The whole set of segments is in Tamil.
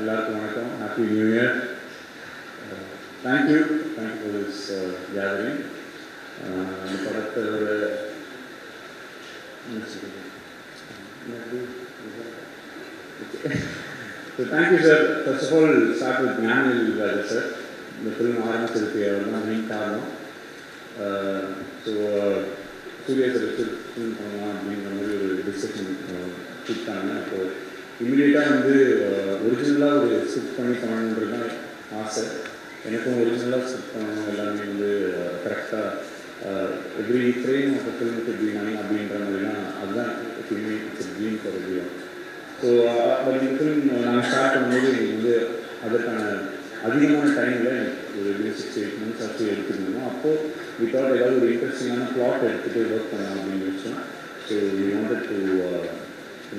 எல்லாருக்கும் வணக்கம் happy new year thank you thank you for this gathering அந்த படத்தோட so thank you sir first of all start with Gnanavel Raja sir இந்த ஃபிலிம் ஆரம்பிச்சதுக்கு அவர் தான் மெயின் காரணம் ஸோ சூர்யா சார் ஃபிலிம் பண்ணலாம் அப்படிங்கிற மாதிரி ஒரு டிஸ்கஷன் கூப்பிட்டாங்க அப்போது இமீடியட்டாக வந்து ஒரிஜினலாக ஒரு ஷிஃப்ட் பண்ணி பண்ணணுன்றது தான் ஆசை. எனக்கும் ஒரிஜினலாக ஷிஃப்ட் பண்ணணும் எல்லாமே வந்து கரெக்டாக எவ்ரி ஃப்ரேம் ஆஃப் ஃபிலிமுக்கு எப்படி அப்படின்ற மாதிரிலாம் அதுதான் எப்பயுமே இட்ஸ் ட்ரீம் ஸோ பட் இந்த ஃபிலிம் நாங்கள் ஸ்டார்ட் பண்ணும்போது எனக்கு வந்து அதற்கான அதிகமான டைமில் ஒரு சிக்ஸ் எயிட் மந்த்ஸ் ஆச்சு எடுத்துக்கணும். அப்போது வித்தவுட் ஏதாவது ஒரு இன்ட்ரெஸ்டிங்கான பிளாட் எடுத்துகிட்டு ஒர்க் பண்ணலாம் அப்படின்னு வச்சோம் so we wanted to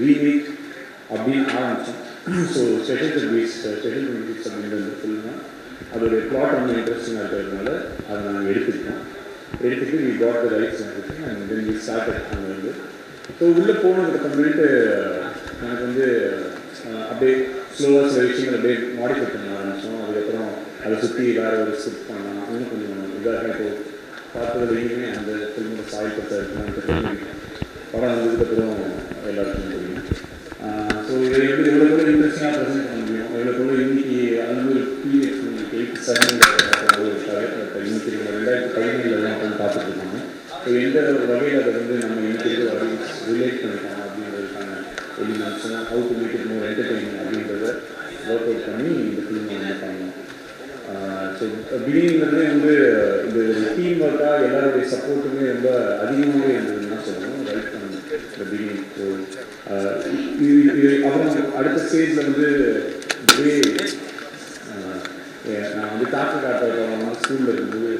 remake அப்படின்னு ஆரம்பித்தோம் so special beach special beach அப்படின்ற இந்த ஃபிலிம் அதோடைய ப்ளாட் ரொம்ப இன்ட்ரெஸ்டிங்காக இருக்கிறதுனால அதை நாங்கள் எடுத்துக்கிட்டோம். எடுத்துட்டு we got the rights and then we start அங்கே வந்து ஸோ உள்ளே போனதுக்கு அப்புறமேட்டு எனக்கு வந்து அப்படியே ஸ்லோவாக சில விஷயங்கள் அப்படியே மாடிஃபை பண்ண ஆரம்பித்தோம் அதுக்கப்புறம் அதை சுற்றி வேறு ஒரு ஸ்கிரிப்ட் பண்ணலாம். இன்னும் கொஞ்சம் இதாக இருக்கும் பார்த்ததுலேயுமே அந்த ஃபிலிமோட சாய் இருக்கணும் படம் வந்ததுக்கப்புறம் எல்லாருக்கும் தெரியும் ஸோ இதை எப்படி எவ்வளோ கூட இன்ட்ரெஸ்டிங்காக ப்ரெசென்ட் பண்ண முடியும் எவ்வளோ கூட இன்னைக்கு அது வந்து ஒரு பீரியட் உங்களுக்கு எயிட் செவன் இருக்காரு இன்னைக்கு ரெண்டாயிரத்தி பதினேழில் தான் உட்காந்து பார்த்துட்டு இருக்காங்க ஸோ எந்த வகையில் அதை வந்து நம்ம இன்னைக்கு அதை ரிலேட் பண்ணிக்கலாம் அப்படின்றதுக்கான எலிமெண்ட்ஸும் how to make it more entertaining அப்படின்றத ஒர்க் அவுட் பண்ணி இந்த ஃபிலிமை வந்து ஸோ பிகினிங்லேருந்தே வந்து இந்த டீம் ஒர்க்காக எல்லாருடைய சப்போர்ட்டுமே ரொம்ப அதிகமாகவே இருந்ததுன்னு தான் சொல்லணும். ரைட் பண்ண இந்த பிகினிங் ஸோ அப்புறம் அடுத்த ஸ்டேஜில் வந்து நான் வந்து டாக்டர் காட்டுற ஸ்கூலில் இருக்கும்போது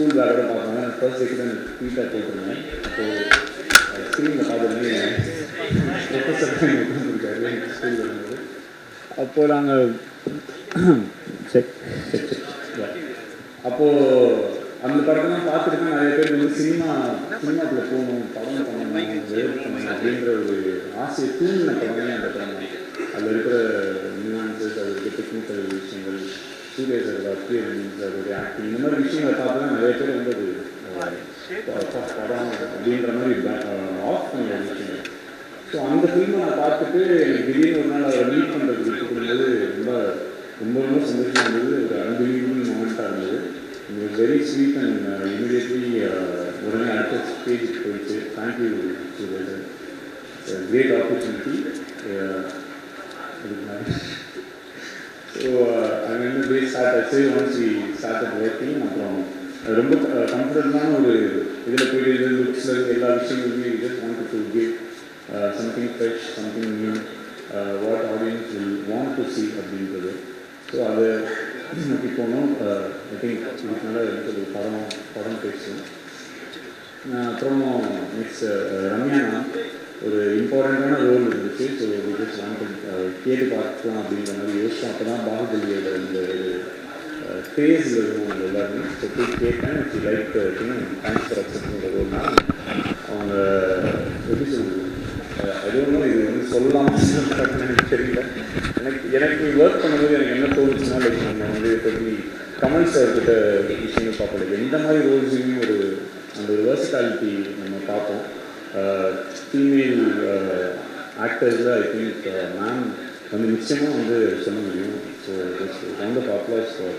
ஸ்கூல் பேக்கோட பார்ப்பாங்க ஃபர்ஸ்ட் டேக்கு தான் ஃபீட்டாக போட்டிருந்தேன். அப்போது ஸ்க்ரீனில் பார்த்துருந்தே ப்ரொஃபஸர் உட்காந்துருக்காரு ஸ்கூலில் இருந்தது. அப்போது நாங்கள் செக் செக் அப்போது அந்த படத்தெல்லாம் பார்த்துருக்கேன் நிறைய பேர் வந்து சினிமா சினிமாக்குள்ளே போகணும் படம் பண்ணணும் பண்ணணும் அப்படின்ற ஒரு ஆசையை தூண்டின படமே அந்த படம் அதில் இருக்கிற நியூஆன்சஸ் அதில் இருக்கிற டெக்னிக்கல் விஷயங்கள் சூரிய சார் அப்பியரன்ஸ் அதோடைய ஆக்டிங் இந்த மாதிரி விஷயங்களை பார்த்து நிறைய பேர் வந்து அது படம் அப்படின்ற மாதிரி ஆஃப் விஷயங்கள் ஸோ அந்த ஃபில்மை நான் பார்த்துட்டு எனக்கு திடீர்னு ஒரு நாள் அதை மீட் பண்ணுறதுக்கு கொடுக்கும்போது ரொம்ப ரொம்ப ரொம்ப சந்தோஷமாக இருந்தது ஒரு அன்பிலீவபிள் மூமெண்ட்டாக இருந்தது it very sweet and immediately உடனே அடுத்த ஸ்டேஜுக்கு போயிடுச்சு தேங்க்யூ கிரேட் ஆப்பர்ச்சுனிட்டி ஸோ அங்கே வந்து டே ஸ்டார்ட் ஆச்சு ஒன்ஸ் வி ஸ்டார்ட் ஒர்க்கிங் அப்புறம் ரொம்ப கம்ஃபர்டபுளான ஒரு இதில் போயிட்டு இது லுக்ஸில் எல்லா விஷயங்களுமே just want to give something fresh something new what audience will want to see அப்படின்றது. ஸோ அதை நோக்கி போனோம். ஐ திங்க் இதுக்கு மேலே எனக்கு ஒரு படம் படம் பேசும். அப்புறம் நெக்ஸ்ட் ரம்யானா ஒரு இம்பார்ட்டண்ட்டான ரோல் இருந்துச்சு ஸோ ஜஸ்ட் வாண்ட் கேட்டு பார்க்கலாம் அப்படின்ற மாதிரி யோசிச்சோம் அப்போ தான் பாகுபலியோட இந்த ஒரு ஃபேஸில் இருக்கும் அவங்க எல்லாருமே. ஸோ போய் கேட்டேன் it's like thanks for accepting ரோல்னா அவங்க எப்படி சொல்லுது அதுவும் இது வந்து சொல்லலாம் எனக்கு தெரியல. எனக்கு எனக்கு ஒர்க் பண்ணும்போது எனக்கு என்ன தோணுச்சுன்னா லைக் நம்ம வந்து எப்படி கமல் சார் கிட்ட விஷயங்கள் பார்ப்போம். எந்த மாதிரி ரோல்ஸையும் ஒரு அந்த ஒரு வேர்சிட்டாலிட்டி நம்ம பார்ப்போம். ஃபீமேல் ஆக்டர்ஸில் ஐ திங்க் மேம் வந்து நிச்சயமாக வந்து சொல்ல முடியும். So of applause for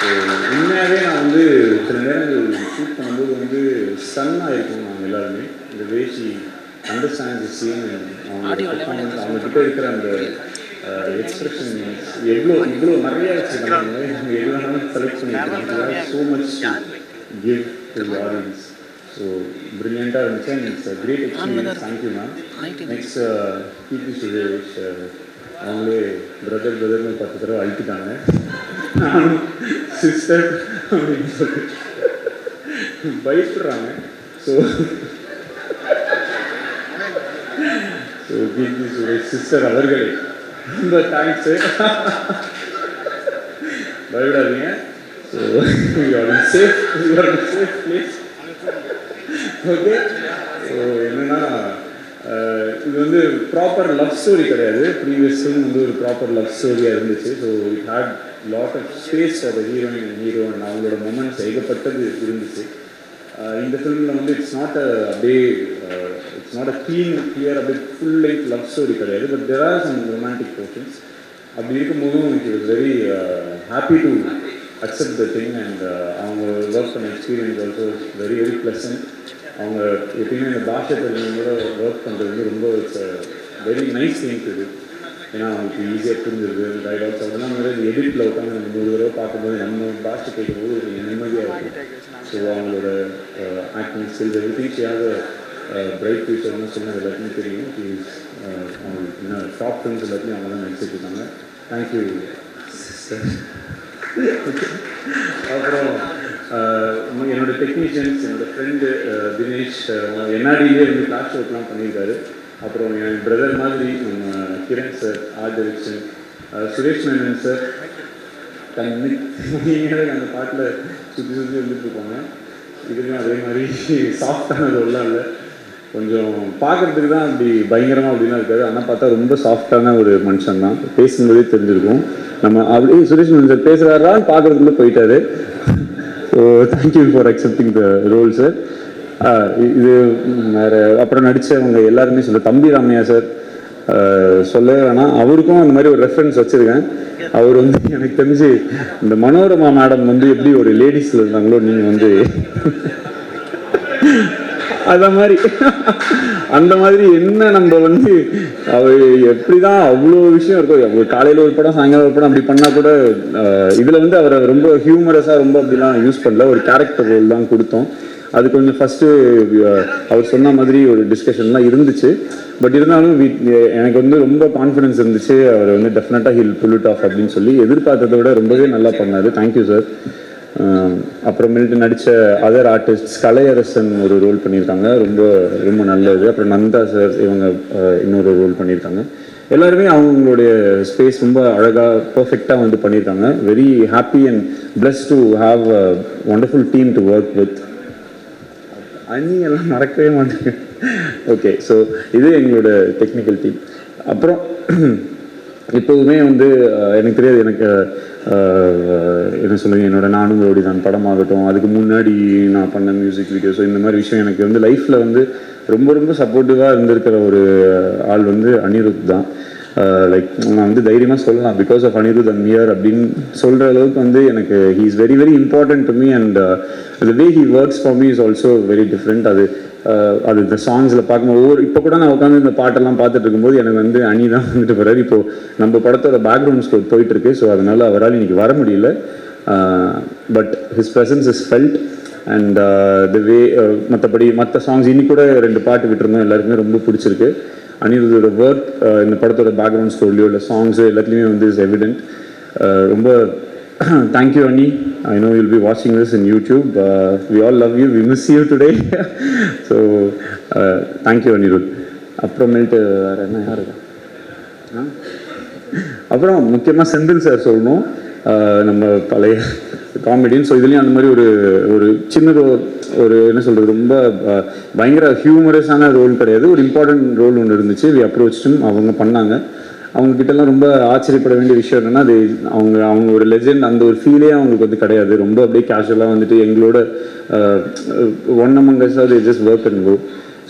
so உண்மையாகவே நான் வந்து சில நேரங்கள் ஷூட் பண்ணும்போது வந்து ஸ்டன்னாக இருக்கும் நாங்கள் எல்லாருமே. இந்த வேஷி அண்டர்ஸ்டாண்ட் சீன் அவங்க பர்ஃபார்மன்ஸ் அவங்க கிட்ட இருக்கிற அந்த எக்ஸ்பிரஷன் எவ்வளோ இவ்வளோ நிறைய வச்சுருக்காங்க. எவ்வளோ செலக்ட் பண்ணியிருக்காங்க. So much give to audience so ப்ரில்லியண்ட்டாக இருந்துச்சு and it's great experience thank you ma'am next Keerthy Suresh அவங்களே பிரதர் பிரதர்னு பத்து தடவை அழுத்திட்டாங்க. நானும் சிஸ்டர் அப்படின்னு சொல்லி பயப்படுறாங்க. So so Keerthy Suresh sister அவர்களே. ரொம்ப தேங்க்ஸு பயப்படாதீங்க. So safe safe place okay. So என்னென்னா இது வந்து ப்ராப்பர் லவ் ஸ்டோரி கிடையாது. ப்ரீவியஸ் வந்து ஒரு ப்ராப்பர் லவ் ஸ்டோரியாக இருந்துச்சு. So it had lot of space அது த ஹீரோயின் ஹீரோ அவங்களோட மொமெண்ட்ஸ் ஏகப்பட்டது இருந்துச்சு. இந்த ஃபிலிமில் வந்து இட்ஸ் நாட் அ அப்படியே it's not a clean clear அப்படியே ஃபுல் லைஃப் லவ் ஸ்டோரி கிடையாது. But there are some romantic portions அப்படி இருக்கும்போதும் it was very happy to accept the thing and அவங்க ஒர்க் பண்ண experience also very very pleasant அவங்க எப்பயுமே இந்த பாஷை தெரிஞ்சவங்களோட ஒர்க் பண்ணுறது வந்து ரொம்ப இட்ஸ் வெரி நைஸ் திங் இது ஏன்னா அவங்களுக்கு ஈஸியாக புரிஞ்சிருது. டைலாக்ஸ் அதெல்லாம் வந்து எடிட்டில் உட்காந்து நம்ம நூறு தடவை பார்க்கும்போது நம்ம பாஷை கேட்கும்போது ஒரு நிம்மதியாக இருக்கும். ஸோ அவங்களோட ஆக்டிங் ஸ்கில்ஸ் எவ்ரி பிரைட் ஃபியூச்சர்னு சொன்னது எல்லாத்தையும் தெரியும். ப்ளீஸ் அவங்களுக்கு என்ன டாப் ஃப்ரெண்ட்ஸ் எல்லாத்தையும் அவங்க தான் நடிச்சிட்டு இருக்காங்க. தேங்க்யூ சார் அப்புறம் டெக்னீஷியன்ஸ் என்னோட ஃப்ரெண்டு தினேஷ் என்ஆர்டிலே வந்து கிளாஸ் ஒர்க்லாம் பண்ணியிருக்காரு. அப்புறம் என் பிரதர் மாதிரி நம்ம Kiran sir our direction Suresh Menon sir தண்ணி அந்த பாட்டில் சுற்றி சுற்றி வந்துட்டு இருப்பாங்க. அதே மாதிரி சாஃப்டான ரோல்லாம் இல்லை. கொஞ்சம் பார்க்குறதுக்கு தான் அப்படி பயங்கரமாக அப்படிலாம் இருக்காது. ஆனால் பார்த்தா ரொம்ப சாஃப்டான ஒரு மனுஷன் தான். பேசும்போதே தெரிஞ்சிருக்கும். நம்ம அப்படியே சுரேஷ் மேனன் சார் பேசுகிறாரான்னு பார்க்குறதுக்குள்ளே போயிட்டாரு. So thank you for accepting the role sir இது வேறு அப்புறம் நடித்தவங்க எல்லாருமே சொல்ல. தம்பி ராமையா சார் சொல்லவே வேணாம். அவருக்கும் அந்த மாதிரி ஒரு ரெஃபரன்ஸ் வச்சுருக்கேன். அவர் வந்து எனக்கு தெரிஞ்சு இந்த மனோரமா மேடம் வந்து எப்படி ஒரு லேடிஸில் இருந்தாங்களோ நீங்கள் வந்து அந்த மாதிரி. அந்த மாதிரி என்ன நம்ம வந்து அவ எப்படிதான் அவ்வளோ விஷயம் இருக்கும் காலையில் ஒரு படம் சாயங்காலம் ஒரு படம் அப்படி பண்ணால் கூட இதில் வந்து அவரை ரொம்ப ஹியூமரஸாக ரொம்ப அப்படிலாம் யூஸ் பண்ணல. ஒரு கேரக்டர் ரோல் தான் கொடுத்தோம். அது கொஞ்சம் ஃபஸ்ட்டு அவர் சொன்ன மாதிரி ஒரு டிஸ்கஷன்லாம் இருந்துச்சு. பட் இருந்தாலும் we- எனக்கு வந்து ரொம்ப கான்ஃபிடன்ஸ் இருந்துச்சு. அவர் வந்து டெஃபினட்டாக ஹில் புல் இட் ஆஃப் அப்படின்னு சொல்லி எதிர்பார்த்ததை விட ரொம்பவே நல்லா பண்ணாரு. தேங்க்யூ சார் அப்புறமேட்டு நடித்த அதர் ஆர்டிஸ்ட் கலையரசன் ஒரு ரோல் பண்ணியிருக்காங்க. ரொம்ப ரொம்ப நல்லது. அப்புறம் நந்தா சார் இவங்க இன்னொரு ரோல் பண்ணியிருக்காங்க. எல்லாருமே அவங்களுடைய ஸ்பேஸ் ரொம்ப அழகாக பர்ஃபெக்டாக வந்து பண்ணியிருக்காங்க. Very happy and blessed to have a wonderful team to work with Ani எல்லாம் மறக்கவே மாட்டேங்க ஓகே ஸோ இது எங்களோட டெக்னிக்கல் டீம் அப்புறம் எப்போதுமே வந்து எனக்கு தெரியாது எனக்கு என்ன சொல்லுங்க என்னோட நானும் ரோடி நான் படமாகட்டும் அதுக்கு முன்னாடி நான் பண்ண மியூசிக் வீடியோஸோ இந்த மாதிரி விஷயம் எனக்கு வந்து லைஃப்பில் வந்து ரொம்ப ரொம்ப சப்போர்ட்டிவாக இருந்திருக்கிற ஒரு ஆள் வந்து அனிருத் தான். லைக் நான் வந்து தைரியமாக சொல்லலாம் பிகாஸ் ஆஃப் அனிருத் அண்ட் மியர் அப்படின்னு சொல்கிற அளவுக்கு வந்து எனக்கு he is very very important to me and the way he works for me is also very different அது அது இந்த சாங்ஸில் பார்க்கும்போது ஒவ்வொரு இப்போ கூட நான் உட்காந்து இந்த பாட்டெல்லாம் பார்த்துட்டு இருக்கும்போது எனக்கு வந்து அணி தான் வந்துட்டு போகிறார் இப்போது நம்ம படத்தோட பேக்ரவுண்ட் ஸ்கோர் போயிட்டுருக்கு. ஸோ அதனால் அவரால் இன்றைக்கி வர முடியல. But his presence is felt and the way மற்றபடி மற்ற சாங்ஸ் இன்னி கூட ரெண்டு பாட்டு விட்டுருந்தோம். எல்லாருக்குமே ரொம்ப பிடிச்சிருக்கு. அனிருதோட ஒர்க் இந்த படத்தோட பேக்ரவுண்ட் ஸ்டோரிலையோ இல்லை சாங்ஸு எல்லாத்துலேயுமே வந்து இஸ் எவிடென்ட் ரொம்ப thank you Ani I know this be வாட்சிங் Uh, in YouTube love you. Love you we miss you today thank you, Anirudh. அப்புறமேட்டு வேறு என்ன யார் இருக்கா அப்புறம் முக்கியமாக செந்தில் சார் சொல்லணும். நம்ம பழைய காமெடின்னு ஸோ இதுலேயும் அந்த மாதிரி ஒரு ஒரு சின்னது ஒரு என்ன சொல்கிறது ரொம்ப பயங்கர ஹியூமரஸான ரோல் கிடையாது. ஒரு இம்பார்ட்டன்ட் ரோல் ஒன்று இருந்துச்சு. வி அப்ரோச்சும் அவங்க பண்ணாங்க. அவங்க கிட்டலாம் ரொம்ப ஆச்சரியப்பட வேண்டிய விஷயம் என்னன்னா அது அவங்க அவங்க ஒரு லெஜெண்ட் அந்த ஒரு ஃபீலே அவங்களுக்கு வந்து கிடையாது. ரொம்ப அப்படியே கேஷுவலாக வந்துட்டு எங்களோட ஒன் அமங்கஸ் அது just work and go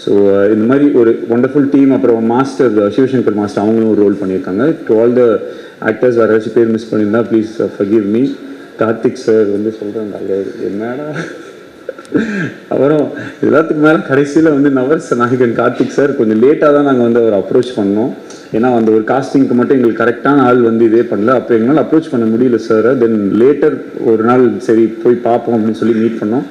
so இந்த மாதிரி ஒரு ஒண்டர்ஃபுல் டீம் அப்புறம் மாஸ்டர் சிவசங்கர் மாஸ்டர் அவங்களும் ஒரு ரோல் பண்ணியிருக்காங்க. டு ஆல் த ஆக்டர்ஸ் வேறு ஏதாச்சும் பேர் மிஸ் பண்ணியிருந்தா please forgive me Karthik sir வந்து சொல்கிறாங்க என்னடா? அப்புறம் எல்லாத்துக்கு மேலே கடைசியில் வந்து நவரச நாயகன் கார்த்திக் சார் கொஞ்சம் லேட்டாக தான் நாங்கள் வந்து அவர் அப்ரோச் பண்ணோம். ஏன்னா அந்த ஒரு காஸ்டிங்க்கு மட்டும் எங்களுக்கு கரெக்டான ஆள் வந்து இதே பண்ணல. அப்போ எங்களால் அப்ரோச் பண்ண முடியல சார் தென் லேட்டர் ஒரு நாள் சரி போய் பார்ப்போம் அப்படின்னு சொல்லி மீட் பண்ணோம்.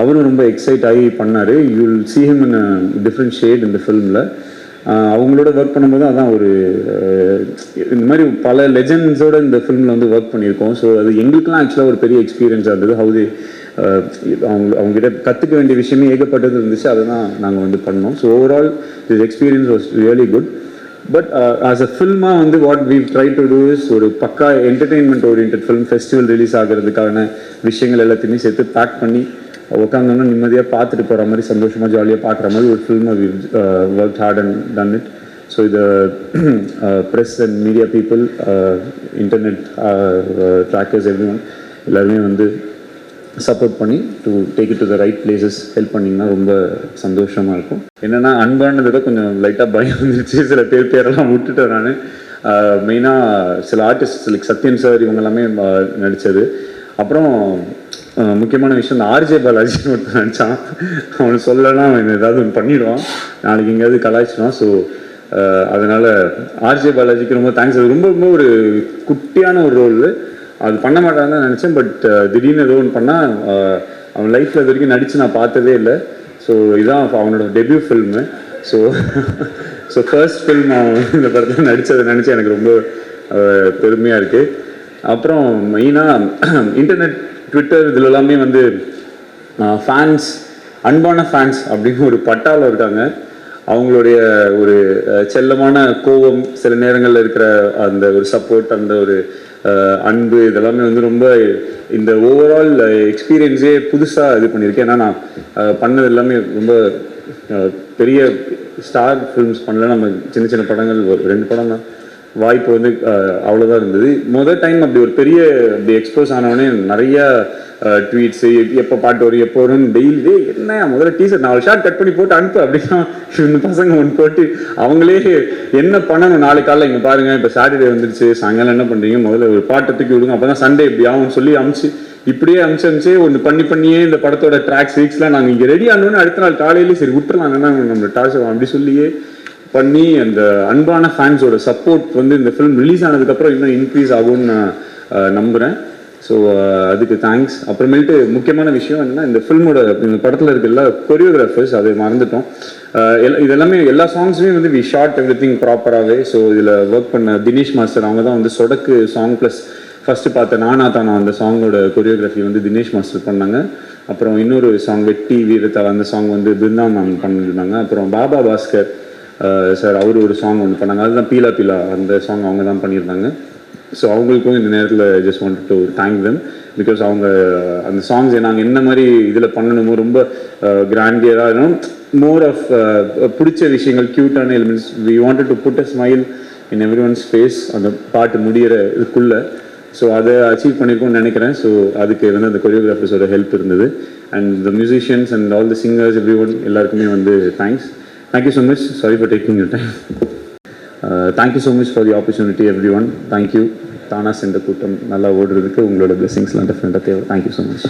அவரும் ரொம்ப எக்ஸைட் ஆகி பண்ணார். You will see in in a shade இந்த ஃபிலிமில் அவங்களோட ஒர்க் பண்ணும்போது அதான் ஒரு இந்த மாதிரி பல லெஜண்ட்ஸோட இந்த ஃபிலிமில் வந்து ஒர்க் பண்ணியிருக்கோம். ஸோ அது எங்களுக்குலாம் ஆக்சுவலாக ஒரு பெரிய எக்ஸ்பீரியன்ஸாக இருந்தது. ஹவு அவங்க அவங்ககிட்ட கற்றுக்க வேண்டிய விஷயமே ஏகப்பட்டது இருந்துச்சு. அதை தான் நாங்கள் வந்து பண்ணோம். So overall this experience was really good but as a ஃபில்மாக வந்து what we try to do is ஒரு பக்கா entertainment orient film festival release ஆகிறதுக்கான விஷயங்கள் எல்லாத்தையுமே சேர்த்து பேக் பண்ணி உட்காந்தோன்னா நிம்மதியாக பார்த்துட்டு போகிற மாதிரி சந்தோஷமாக ஜாலியாக பார்க்குற மாதிரி ஒரு ஃபில்மை work hard and done it so இது press and media people internet trackers every one எல்லாருமே வந்து சப்போர்ட் பண்ணி to take it to the right places help பண்ணிங்கன்னா ரொம்ப சந்தோஷமாக இருக்கும். என்னென்னா அன்பானதை கொஞ்சம் லைட்டாக பயம் வந்துருச்சு. சில பேர் பேரெல்லாம் விட்டுட்டேன் நான். மெயினாக சில ஆர்டிஸ்ட் லைக் சத்யன் சார் இவங்க எல்லாமே நடித்தது அப்புறம் முக்கியமான விஷயம் இந்த ஆர்ஜே பாலாஜின்னு ஒருத்தர் நினச்சான் அவனை சொல்லலாம் அவன் ஏதாவது ஒன்று பண்ணிடுவான். நாளைக்கு எங்கேயாவது கலாய்ச்சிடுவான். ஸோ அதனால் ஆர்ஜே பாலாஜிக்கு ரொம்ப தேங்க்ஸ் அது ரொம்ப ரொம்ப ஒரு குட்டியான ஒரு ரோல் அது பண்ண மாட்டாங்கன்னு நினச்சேன் பட் uh, திடீர்னு ஏதோ ஒன்று பண்ணால் uh, அவன் லைஃப்பில் இது வரைக்கும் நடித்து நான் பார்த்ததே இல்லை. ஸோ இதான் அவனோட debut film so so first film அவன் இந்த படத்தில் நடித்ததை நினச்சி எனக்கு ரொம்ப uh, பெருமையாக இருக்குது அப்புறம் மெயினாக இன்டர்நெட் ட்விட்டர் இதில் எல்லாமே வந்து ஃபேன்ஸ் அன்பான ஃபேன்ஸ் அப்படின்னு ஒரு பட்டாவில் இருக்காங்க. அவங்களுடைய ஒரு செல்லமான கோபம் சில நேரங்களில் இருக்கிற அந்த ஒரு சப்போர்ட் அந்த ஒரு அன்பு இதெல்லாமே வந்து ரொம்ப இந்த ஓவரால் எக்ஸ்பீரியன்ஸே புதுசாக இது பண்ணியிருக்கேன். ஏன்னா நான் பண்ணது எல்லாமே ரொம்ப பெரிய ஸ்டார் ஃபிலிம்ஸ் பண்ணல. நம்ம சின்ன சின்ன படங்கள் ரெண்டு படம் தான். வாய்ப்பு வந்து அவ்வளோதான் இருந்தது. முதல் டைம் அப்படி ஒரு பெரிய அப்படி எக்ஸ்போஸ் ஆனவொடனே நிறைய ட்வீட்ஸு எப்போ பாட்டு வரும் எப்போ வரும் டெய்லி என்ன முதல்ல டீசர் நாலு ஷார்ட் கட் பண்ணி போட்டு அனுப்பு அப்படின்னா இந்த பசங்க ஒன்று போட்டு அவங்களே என்ன பண்ணணும்? நாளைக்கு காலைல இங்கே பாருங்க இப்போ சாட்டர்டே வந்துருச்சு சாயங்காலம் என்ன பண்ணுறீங்க முதல்ல ஒரு பாட்டை தூக்கி விடுங்க. அப்போ தான் சண்டே இப்படி ஆகும்னு சொல்லி அமுச்சு இப்படியே அமுச்சு அமுச்சு ஒன்று பண்ணி பண்ணியே இந்த படத்தோட ட்ராக் சிக்ஸ்லாம் நாங்கள் இங்கே ரெடி ஆனோன்னு அடுத்த நாள் காலையிலேயே சரி விட்டுறலாம் நம்மளோட நம்ம டார்ச்சர் அப்படி சொல்லியே பண்ணி அந்த அன்பான ஃபேன்ஸோட சப்போர்ட் வந்து இந்த ஃபிலிம் ரிலீஸ் ஆனதுக்கப்புறம் இன்னும் இன்க்ரீஸ் ஆகும்னு நான் நம்புகிறேன் ஸோ அதுக்கு தேங்க்ஸ் அப்புறமேட்டு முக்கியமான விஷயம் என்னன்னா இந்த ஃபில்மோட இந்த படத்தில் இருக்க எல்லா கொரியோகிராஃபர்ஸ் அதை மறந்துட்டோம். அஹ், எல்லா- இது எல்லாமே எல்லா சாங்ஸுமே வந்து வி ஷார்ட் எவ்ரி திங் ப்ராப்பராகவே ஸோ இதில் ஒர்க் பண்ண தினேஷ் மாஸ்டர் அவங்க தான் வந்து சொடக்கு சாங் ப்ளஸ் ஃபஸ்ட்டு பார்த்த நானா தானா அந்த சாங்கோட கொரியோகிராஃபி வந்து தினேஷ் மாஸ்டர் பண்ணாங்க. அப்புறம் இன்னொரு சாங் வெட்டி வீரத்தா அந்த சாங் வந்து பிருந்தா மேம் பண்ணியிருந்தாங்க. அப்புறம் பாபா பாஸ்கர் சார் அவர் ஒரு சாங் ஒன்று பண்ணாங்க. அதுதான் பீலா பீலா அந்த சாங் அவங்க தான் பண்ணியிருந்தாங்க. ஸோ அவங்களுக்கும் இந்த நேரத்தில் just want to thank them because அவங்க அந்த சாங்ஸ் நாங்கள் என்ன மாதிரி இதில் பண்ணணுமோ ரொம்ப கிராண்டியராக இருக்கும் மோர் ஆஃப் பிடிச்ச விஷயங்கள் க்யூட்டான elements we wanted to put a smile in every one's face அந்த பாட்டு முடிகிற இதுக்குள்ளே. ஸோ அதை அச்சீவ் பண்ணியிருக்கோம்னு நினைக்கிறேன். ஸோ அதுக்கு வந்து அந்த கொரியோகிராஃபர்ஸோட ஹெல்ப் இருந்தது. And the musicians and all the singers every one எல்லாருக்குமே வந்து thanks thank you so much sorry for taking your time thank you so much for the opportunity every one thank you தானா சென்ற கூட்டம் நல்லா ஓடுறதுக்கு உங்களோட பிளெஸிங்ஸ்லாம் டெஃபினட்டாக தேவை. Thank you so much